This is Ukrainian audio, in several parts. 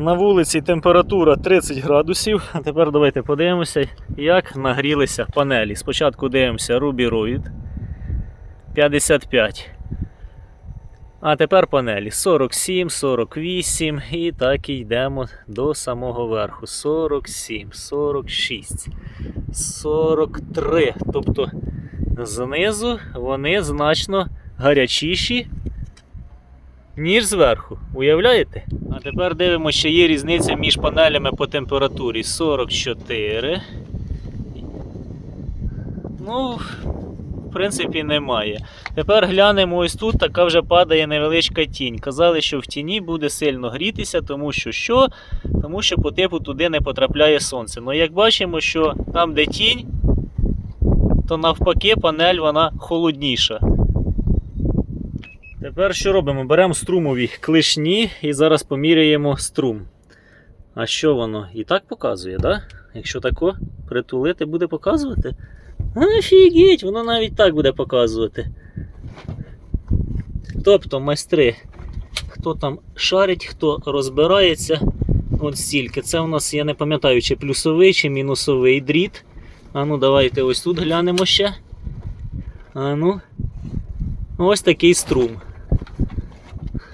На вулиці температура 30 градусів. А тепер давайте подивимося, як нагрілися панелі. Спочатку дивимося Ruby 55. А тепер панелі 47, 48 і так йдемо до самого верху. 47, 46, 43. Тобто знизу вони значно гарячіші, ніж зверху. Уявляєте? А тепер дивимося, що є різниця між панелями по температурі 44. Ну, в принципі, немає. Тепер глянемо ось тут, така вже падає невеличка тінь. Казали, що в тіні буде сильно грітися, тому що що? Тому що по типу туди не потрапляє сонце. Ну як бачимо, що там, де тінь, то навпаки панель вона холодніша. Тепер що робимо? Беремо струмові клишні і зараз поміряємо струм. А що воно? І так показує, да? Якщо тако притулити, буде показувати? Офігеть, воно навіть так буде показувати. Тобто, майстри, хто там шарить, хто розбирається, от стільки. Це у нас, я не пам'ятаю, чи плюсовий, чи мінусовий дріт. А ну, давайте ось тут глянемо ще. А ну. Ось такий струм.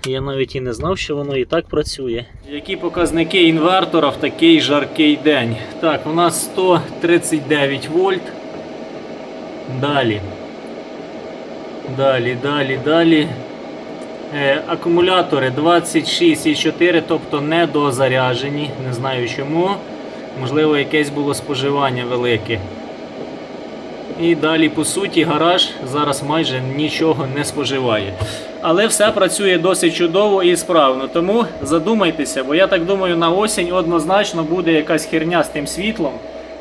Я навіть і не знав, що воно і так працює. Які показники інвертора в такий жаркий день? Так, у нас 139 вольт. Далі. Далі, далі, далі. Е, акумулятори 26,4, тобто недозаряжені. Не знаю чому. Можливо, якесь було споживання велике. І далі, по суті, гараж зараз майже нічого не споживає. Але все працює досить чудово і справно. Тому задумайтеся, бо я так думаю, на осінь однозначно буде якась херня з тим світлом.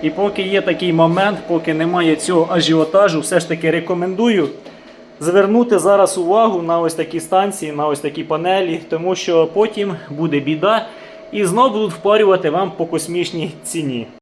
І поки є такий момент, поки немає цього ажіотажу, все ж таки рекомендую звернути зараз увагу на ось такі станції, на ось такі панелі, тому що потім буде біда і знов будуть впарювати вам по космічній ціні.